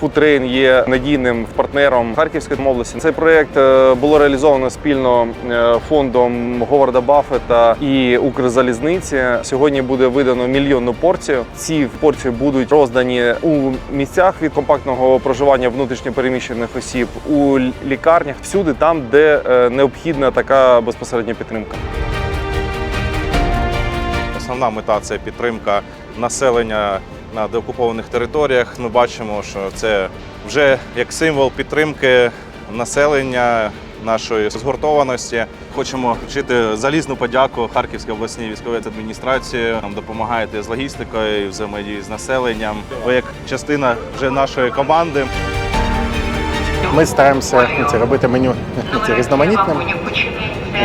Футрейн є надійним партнером Харківської області. Цей проект е, було реалізовано спільно е, фондом Говарда Баффета і Укрзалізниці. Сьогодні буде видано мільйонну порцію. Ці порції будуть роздані у місцях від компактного проживання внутрішньопереміщених осіб, у лікарнях, всюди там, де е, необхідна така безпосередня підтримка. Основна мета це підтримка населення на деокупованих територіях. Ми бачимо, що це вже як символ підтримки населення нашої згуртованості. Хочемо вчити залізну подяку Харківській обласній військовій адміністрації. Нам допомагаєте з логістикою, і взаємодії з населенням. Ви як частина вже нашої команди. Ми стараємося ну, робити меню ну, різноманітним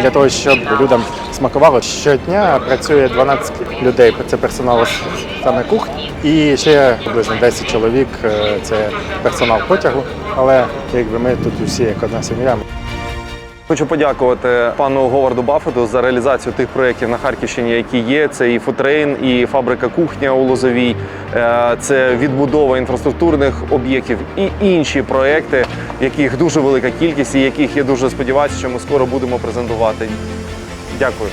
для того, щоб людям смакувало. Щодня працює 12 людей. Це персонал саме кухні, і ще приблизно 10 чоловік е, це персонал потягу. Але якби ми тут усі як одна сім'я. Хочу подякувати пану Говарду Баффету за реалізацію тих проєктів на Харківщині, які є. Це і Футрейн, і фабрика кухня у Лозовій, е, це відбудова інфраструктурних об'єктів і інші проекти, яких дуже велика кількість, і яких я дуже сподіваюся, що ми скоро будемо презентувати. Дякую.